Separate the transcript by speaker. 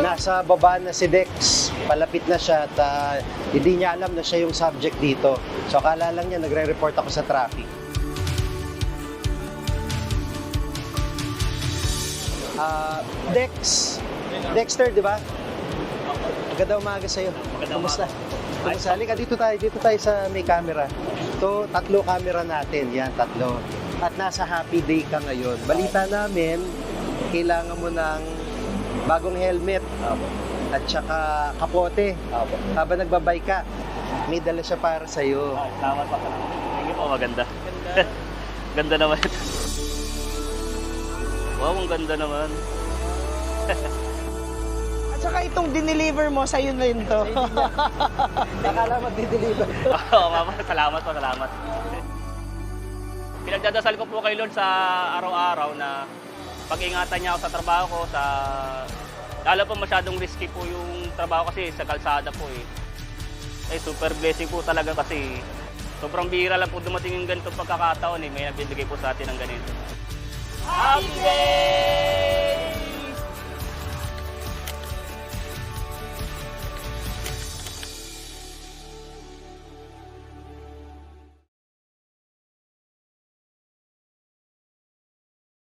Speaker 1: nasa baba na si Dex. Palapit na siya at ah, hindi niya alam na siya yung subject dito. So akala lang niya nagre-report ako sa traffic. Ah, Dex. Dexter, di ba? Maganda umaga sa'yo. Kumusta? Kumusta? Halika, dito tayo. Dito tayo sa may camera. Ito, tatlo camera natin. Yan, tatlo. At nasa happy day ka ngayon. Balita namin, kailangan mo ng bagong helmet at saka kapote. Habang nagbabay ka, may dala siya para sa'yo.
Speaker 2: Salamat pa. Thank you po, maganda. Ganda naman. wow, ang ganda naman.
Speaker 3: At saka itong dineliver mo, sa'yo na yun to.
Speaker 1: Akala mo dideliver.
Speaker 2: Oo po, salamat po, salamat. Pinagdadasal ko po kay Lord sa araw-araw na pag-ingatan niya ako sa trabaho ko, sa... Lalo po masyadong risky po yung trabaho kasi sa kalsada po eh. Eh, super blessing po talaga kasi sobrang bihira lang po dumating yung ganitong pagkakataon eh. May nagbibigay po sa atin ng ganito. Happy day!